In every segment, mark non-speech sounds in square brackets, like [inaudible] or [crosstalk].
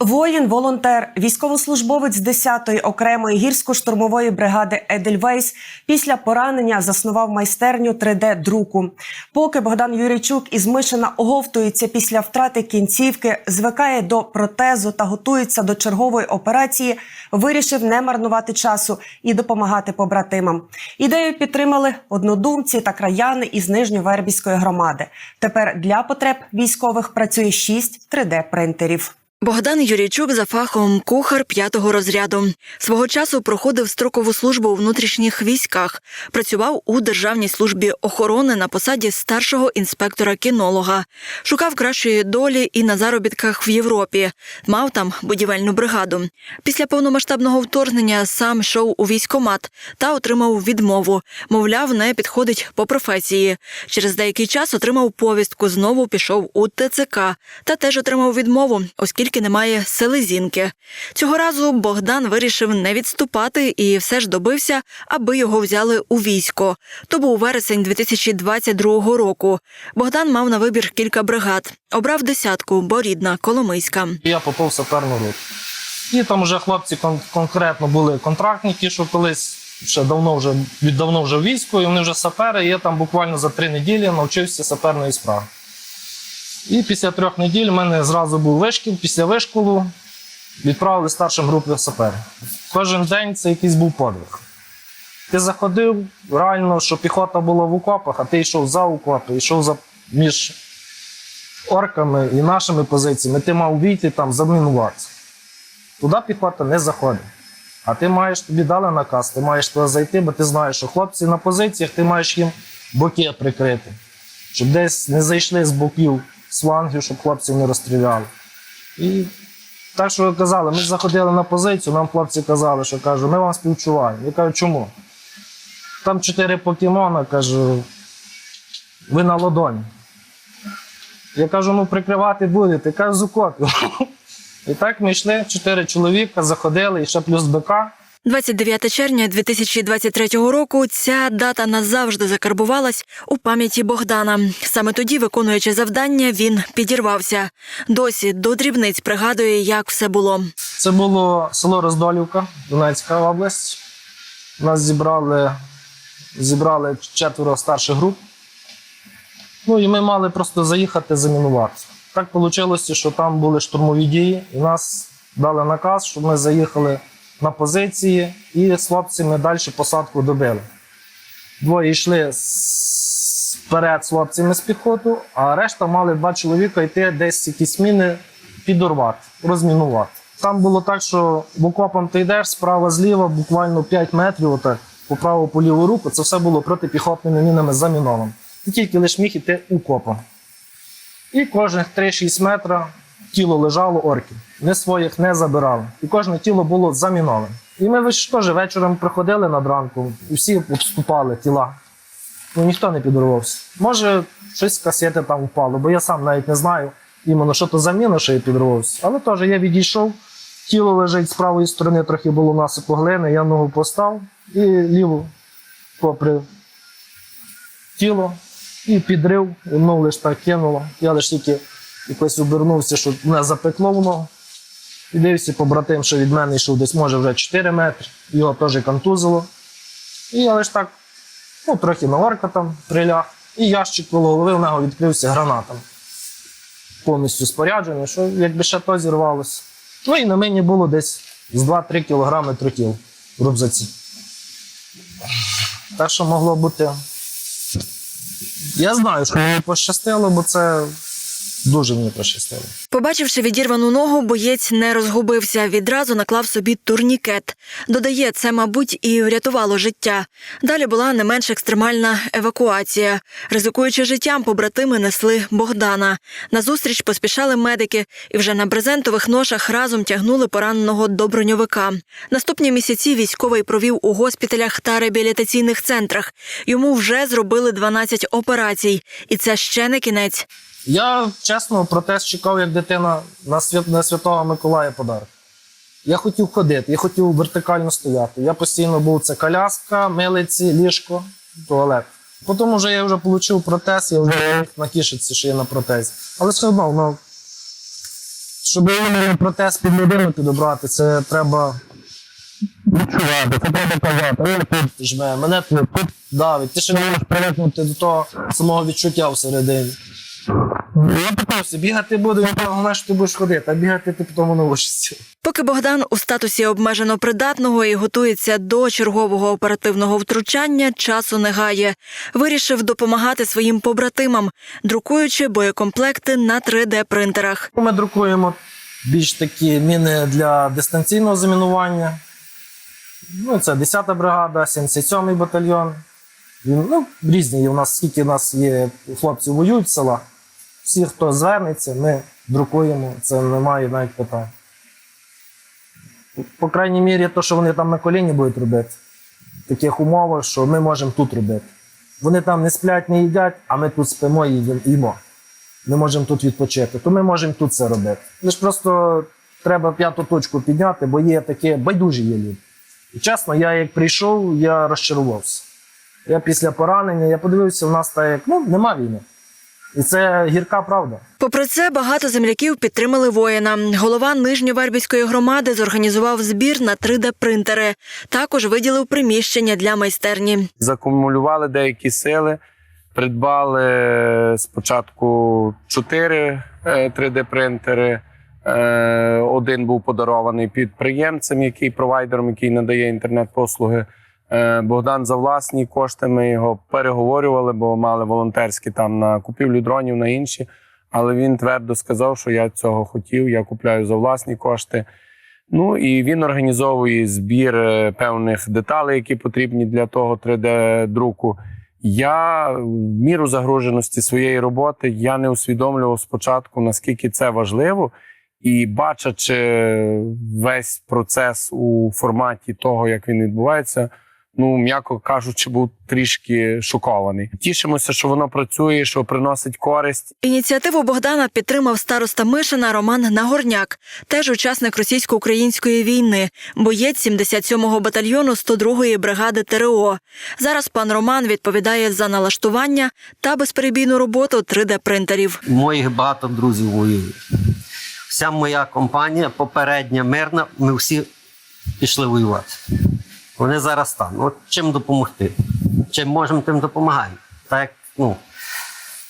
Воїн, волонтер, військовослужбовець 10-ї окремої гірсько-штурмової бригади Едельвейс після поранення заснував майстерню 3D-друку. Поки Богдан Юрійчук із Мишина оговтується після втрати кінцівки, звикає до протезу та готується до чергової операції, вирішив не марнувати часу і допомагати побратимам. Ідею підтримали однодумці та краяни із Нижньовербівської громади. Тепер для потреб військових працює 6 3D-принтерів. Богдан Юрійчук за фахом кухар п'ятого розряду. Свого часу проходив строкову службу у внутрішніх військах. Працював у державній службі охорони на посаді старшого інспектора кінолога. Шукав кращої долі і на заробітках в Європі. Мав там будівельну бригаду. Після повномасштабного вторгнення сам йшов у військомат та отримав відмову. Мовляв, не підходить по професії. Через деякий час отримав повістку. Знову пішов у ТЦК та теж отримав відмову, оскільки немає селезінки. Цього разу Богдан вирішив не відступати і все ж добився, аби його взяли у військо. То був вересень 2022 року. Богдан мав на вибір кілька бригад. Обрав десятку, бо рідна Коломийська. Я попав в саперну роту. І там вже хлопці кон- конкретно були контрактники, що колись ще давно вже віддавно вже в війську, і вони вже сапери. І я там буквально за три неділі навчився саперної справи. І після трьох неділь в мене зразу був вишкіл. Після вишколу відправили старшим групи саперів. Кожен день це якийсь був подвиг. Ти заходив, реально, що піхота була в окопах, а ти йшов за окопи, йшов за між орками і нашими позиціями, ти мав війти там замінуватися. Туди піхота не заходить. А ти маєш тобі дали наказ, ти маєш туди зайти, бо ти знаєш, що хлопці на позиціях, ти маєш їм боки прикрити, щоб десь не зайшли з боків, з щоб хлопців не розстріляли. І так, що казали, ми заходили на позицію, нам хлопці казали, що кажу, ми вам співчуваємо. Я кажу, чому? Там чотири покемона, кажу, ви на ладоні. Я кажу, ну прикривати будете. Кажу, з. [laughs] І так ми йшли, чотири чоловіка, заходили, і ще плюс БК. 29 червня 2023 року ця дата назавжди закарбувалась у пам'яті Богдана. Саме тоді, виконуючи завдання, він підірвався. Досі до дрібниць пригадує, як все було. Це було село Роздолівка, Донецька область. Нас зібрали, зібрали четверо старших груп. Ну і ми мали просто заїхати замінувати. Так вийшло, що там були штурмові дії, і нас дали наказ, щоб ми заїхали на позиції і з хлопцями далі посадку добили. Двоє йшли вперед з хлопцями з піхоту, а решта мали два чоловіка йти десь якісь міни підорвати, розмінувати. Там було так, що в окопом ти йдеш справа зліва, буквально 5 метрів, отак, по праву по ліву руку, це все було протипіхотними мінами заміновано. І тільки лиш міг іти укопом. І кожних 3-6 метрів тіло лежало орків. Не своїх не забирали. І кожне тіло було заміноване. І ми ж теж вечором приходили над ранком, і всі обступали тіла. Ну ніхто не підорвався. Може, щось з касети там впало, бо я сам навіть не знаю іменно, що то за міна, що я підорвався. Але теж я відійшов, тіло лежить з правої сторони, трохи було насипу глини, я ногу постав і ліву попри тіло і підрив, і мною лише так кинуло. Я лише тільки якось обернувся, що мене запекло в ногу. І дивився побратим, що від мене йшов десь, може, вже 4 метри, його теж контузило. І я лише так, ну, трохи на орка там приляг, і ящик коло голови в нього відкрився гранатом. Повністю споряджений, що якби ще то зірвалося. Ну і на мені було десь з 2-3 кілограми тротіл в рюкзаці. Так що могло бути. Я знаю, що мені пощастило, бо це дуже мені пощастило. Побачивши відірвану ногу, боєць не розгубився. Відразу наклав собі турнікет. Додає, це, мабуть, і врятувало життя. Далі була не менш екстремальна евакуація. Ризикуючи життям, побратими несли Богдана. Назустріч поспішали медики і вже на брезентових ношах разом тягнули пораненого до броньовика. Наступні місяці військовий провів у госпіталях та реабілітаційних центрах. Йому вже зробили 12 операцій, і це ще не кінець. Я чесно протест чекав як дитина на, свят... на Святого Миколая подарок. Я хотів ходити, я хотів вертикально стояти. Я постійно був це коляска, милиці, ліжко, туалет. Потім вже я вже отримав протез, я вже міг натішитися, що я на протезі. Але все одно воно Щоб протез під людину підобрати, це треба відчувати, це треба казати. Він тут жме, мене тут давить. Ти ще не можеш привикнути до того самого відчуття всередині. Я питався, бігати буду, він казав, головне, що ти будеш ходити, а бігати ти потім научишся. Поки Богдан у статусі обмежено придатного і готується до чергового оперативного втручання, часу не гає. Вирішив допомагати своїм побратимам, друкуючи боєкомплекти на 3D-принтерах. Ми друкуємо більш такі міни для дистанційного замінування. Ну, це 10-та бригада, 77-й батальйон. Ну, різні у нас, скільки у нас є хлопців воюють з села. Всі, хто звернеться, ми друкуємо, це немає навіть питань. По крайній мірі, то, що вони там на коліні будуть робити, в таких умовах, що ми можемо тут робити. Вони там не сплять, не їдять, а ми тут спимо і їм- їмо. Ми можемо тут відпочити, то ми можемо тут це робити. Лише просто треба п'яту точку підняти, бо є такі байдужі є люди. І чесно, я як прийшов, я розчарувався. Я після поранення, я подивився, у нас так ну, нема війни. І це гірка правда. Попри це, багато земляків підтримали воїна. Голова Нижньовербівської громади зорганізував збір на 3D-принтери. Також виділив приміщення для майстерні. закумулювали деякі сили, придбали спочатку 4 3D-принтери. Е, Один був подарований підприємцем, який провайдером, який надає інтернет-послуги. Е, Богдан за власні кошти. Ми його переговорювали, бо мали волонтерські там на купівлю дронів, на інші. Але він твердо сказав, що я цього хотів, я купляю за власні кошти. Ну і він організовує збір е, певних деталей, які потрібні для того 3D-друку. Я в міру загруженості своєї роботи я не усвідомлював спочатку, наскільки це важливо, і бачачи весь процес у форматі того, як він відбувається. Ну, м'яко кажучи, був трішки шокований. Тішимося, що воно працює, що приносить користь. Ініціативу Богдана підтримав староста Мишина Роман Нагорняк, теж учасник російсько-української війни, боєць 77-го батальйону 102-ї бригади ТРО. Зараз пан Роман відповідає за налаштування та безперебійну роботу 3D-принтерів. Моїх багато друзів воюють. Вся моя компанія попередня мирна, ми всі пішли воювати. Вони зараз там. От чим допомогти? Чим можемо, тим допомагаємо. Так, як, ну,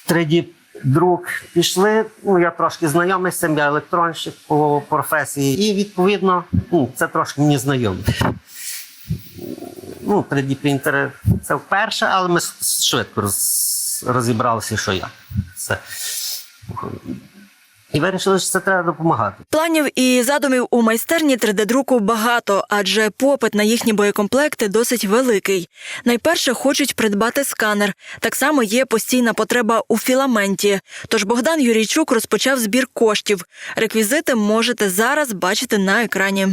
3D друк пішли. Ну, я трошки знайомий з цим, я електронщик по професії. І відповідно, ну, це трошки мені знайомо. Ну, 3D принтери це вперше, але ми швидко роз, розібралися, що я. Це. І вирішили, що це треба допомагати. Планів і задумів у майстерні 3D-друку багато, адже попит на їхні боєкомплекти досить великий. Найперше хочуть придбати сканер. Так само є постійна потреба у філаменті. Тож Богдан Юрійчук розпочав збір коштів. Реквізити можете зараз бачити на екрані.